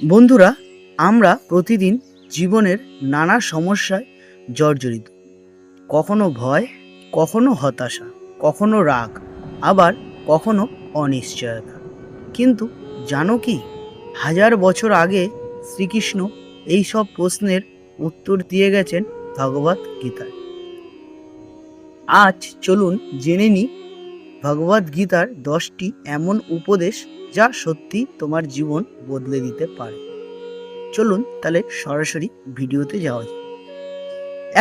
বন্ধুরা, আমরা প্রতিদিন জীবনের নানা সমস্যায় জর্জরিত। কখনো ভয়, কখনো হতাশা, কখনো রাগ, আবার কখনো অনিশ্চয়তা। কিন্তু জানো কি, হাজার বছর আগে শ্রীকৃষ্ণ এই সব প্রশ্নের উত্তর দিয়ে গেছেন ভগবত গীতায়। আজ চলুন জেনে নিই ভগবত গীতার দশটি এমন উপদেশ যা সত্যি তোমার জীবন বদলে দিতে পারে। চলুন তাহলে সরাসরি ভিডিওতে যাওয়া যাক।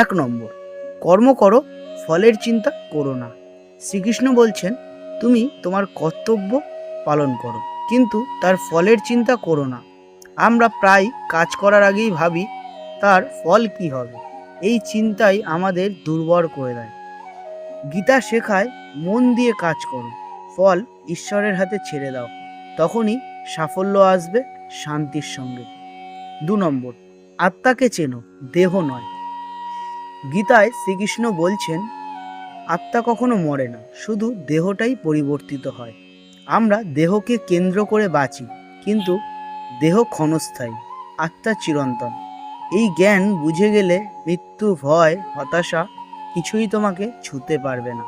এক নম্বর, কর্ম করো, ফলের চিন্তা করো না। শ্রীকৃষ্ণ বলছেন, তুমি তোমার কর্তব্য পালন করো, কিন্তু তার ফলের চিন্তা করো না। আমরা প্রায় কাজ করার আগেই ভাবি, তার ফল কি হবে? এই চিন্তাই আমাদের দুর্বল করে দেয়। গীতা শেখায়, মন দিয়ে কাজ করো, ফল ঈশ্বরের হাতে ছেড়ে দাও। তখনই সাফল্য আসবে শান্তির সঙ্গে। দু নম্বর, আত্মাকে চেনো, দেহ নয়। গীতায় শ্রীকৃষ্ণ বলছেন, আত্মা কখনো মরে না, শুধু দেহটাই পরিবর্তিত হয়। আমরা দেহকে কেন্দ্র করে বাঁচি, কিন্তু দেহ ক্ষণস্থায়ী, আত্মা চিরন্তন। এই জ্ঞান বুঝে গেলে মৃত্যু, ভয়, হতাশা কিছুই তোমাকে ছুতে পারবে না।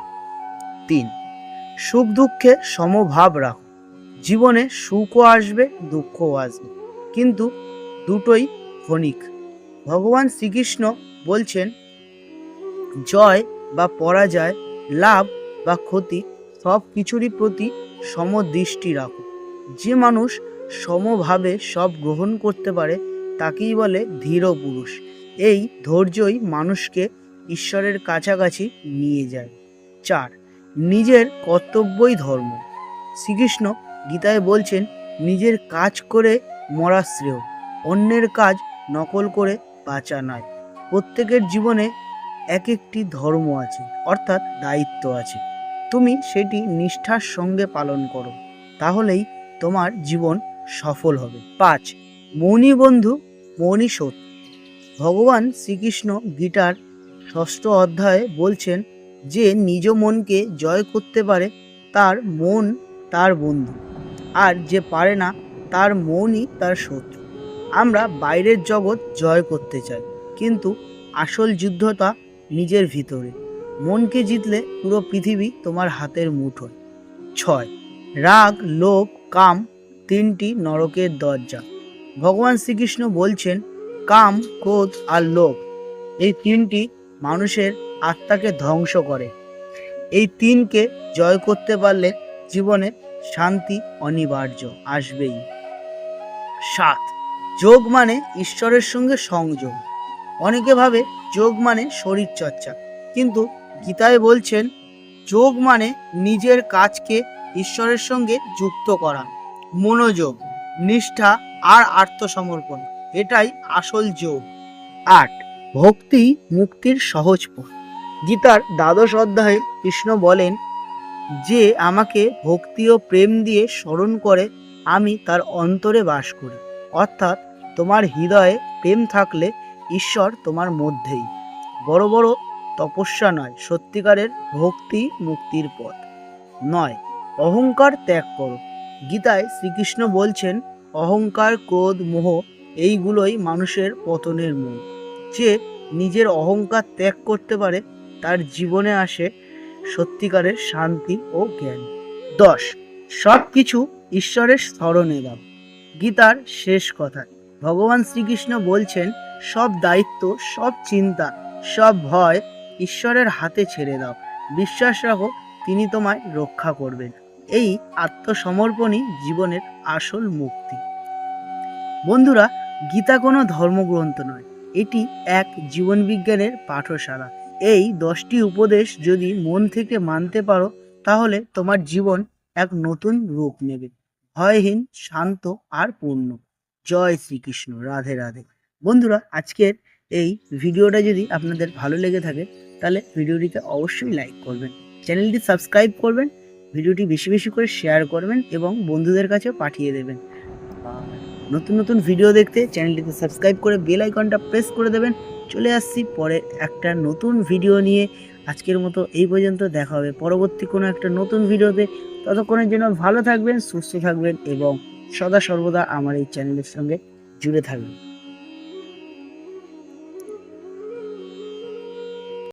তিন সুখ দুঃখে সমভাব রাখো। জীবনে সুখও আসবে, দুঃখও আসবে। কিন্তু দুটোই ক্ষণিক। ভগবান শ্রীকৃষ্ণ বলছেন, জয় বা পরাজয়, লাভ বা ক্ষতি সব কিছুরই প্রতি সমদৃষ্টি রাখো। যে মানুষ সমভাবে সব গ্রহণ করতে পারে, তাকেই বলে ধীর পুরুষ। এই ধৈর্যই মানুষকে ঈশ্বরের কাছাকাছি নিয়ে যায়। চার, নিজের কর্তব্যই ধর্ম। শ্রীকৃষ্ণ গীতায় বলছেন, নিজের কাজ করে মরা শ্রেয়, অন্যের কাজ নকল করে বাঁচা নয়। প্রত্যেকের জীবনে এক একটি ধর্ম আছে, অর্থাৎ দায়িত্ব আছে। তুমি সেটি নিষ্ঠার সঙ্গে পালন করো, তাহলেই তোমার জীবন সফল হবে। পাঁচ, মৌনী বন্ধু, মৌনী সত্য ভগবান শ্রীকৃষ্ণ গীতার ষষ্ঠ অধ্যায়ে বলছেন, যে নিজ মনকে জয় করতে পারে, তার মন তার বন্ধু। আর যে পারে না, তার মনই তার শত্রু। আমরা বাইরের জগৎ জয় করতে চাই, কিন্তু আসল যুদ্ধটা নিজের ভিতরে। মনকে জিতলে পুরো পৃথিবী তোমার হাতের মুঠোয়। ছয়, রাগ, লোভ, কাম তিনটি নরকের দরজা। ভগবান শ্রীকৃষ্ণ বলছেন, কাম, ক্রোধ আর লোভ এই তিনটি মানুষের আত্মাকে ধ্বংস করে। এই তিনকে জয় করতে পারলে জীবনে শান্তি অনিবার্য আসবেই। সাত। যোগ মানে ঈশ্বরের সঙ্গে সংযোগ। অনেকে ভাবে যোগ মানে শরীর চর্চা। কিন্তু গীতায় বলছেন যোগ মানে নিজের কাজকে ঈশ্বরের সঙ্গে যুক্ত করা মনোযোগ নিষ্ঠা আর আত্মসমর্পণ। এটাই আসল যোগ। আট। ভক্তি মুক্তির সহজ পথ। গীতার দ্বাদশ অধ্যায়ে কৃষ্ণ বলেন যে আমাকে ভক্তি ও প্রেম দিয়ে স্মরণ করে, আমি তার অন্তরে বাস করি। অর্থাৎ তোমার হৃদয়ে প্রেম থাকলে ঈশ্বর তোমার মধ্যেই। বড় বড় তপস্যা নয়, সত্যিকারের ভক্তি মুক্তির পথ। নয়, অহংকার ত্যাগ করো। গীতায় শ্রীকৃষ্ণ বলছেন, অহংকার, ক্রোধ, মোহ, এইগুলোই মানুষের পতনের মূল। যে নিজের অহংকার ত্যাগ করতে পারে, তার জীবনে আসে সত্যিকারের শান্তি ও জ্ঞান। দশ সব কিছু ঈশ্বরের স্মরণে দাও। গীতার শেষ কথা। ভগবান শ্রীকৃষ্ণ বলছেন, সব দায়িত্ব, সব চিন্তা, সব ভয় ঈশ্বরের হাতে ছেড়ে দাও। বিশ্বাস রাখো, তিনি তোমায় রক্ষা করবেন। এই আত্মসমর্পণই জীবনের আসল মুক্তি। বন্ধুরা, গীতা কোনো ধর্মগ্রন্থ নয়। এটি এক জীবনবিজ্ঞানের পাঠশালা। এই দশটি উপদেশ যদি মন থেকে মানতে পারো, তাহলে তোমার জীবন এক নতুন রূপ নেবে। ভয়হীন, শান্ত আর পূর্ণ। জয় শ্রীকৃষ্ণ। রাধে রাধে। বন্ধুরা, আজকের এই ভিডিওটা যদি আপনাদের ভালো লেগে থাকে, তাহলে ভিডিওটিকে অবশ্যই লাইক করবেন। চ্যানেলটি সাবস্ক্রাইব করবেন, ভিডিওটি বেশি বেশি করে শেয়ার করবেন এবং বন্ধুদের কাছে পাঠিয়ে দেবেন। নতুন নতুন ভিডিও দেখতে চ্যানেলটিতে সাবস্ক্রাইব করে বেল আইকনটা প্রেস করে দেবেন। চলে আসছি পরে একটা নতুন ভিডিও নিয়ে। আজকের মতো এই পর্যন্ত দেখা হবে পরবর্তী কোনো একটা নতুন ভিডিওতে ততক্ষণের জন্য ভালো থাকবেন, সুস্থ থাকবেন এবং সদা সর্বদা আমার এই চ্যানেলের সঙ্গে জুড়ে থাকবে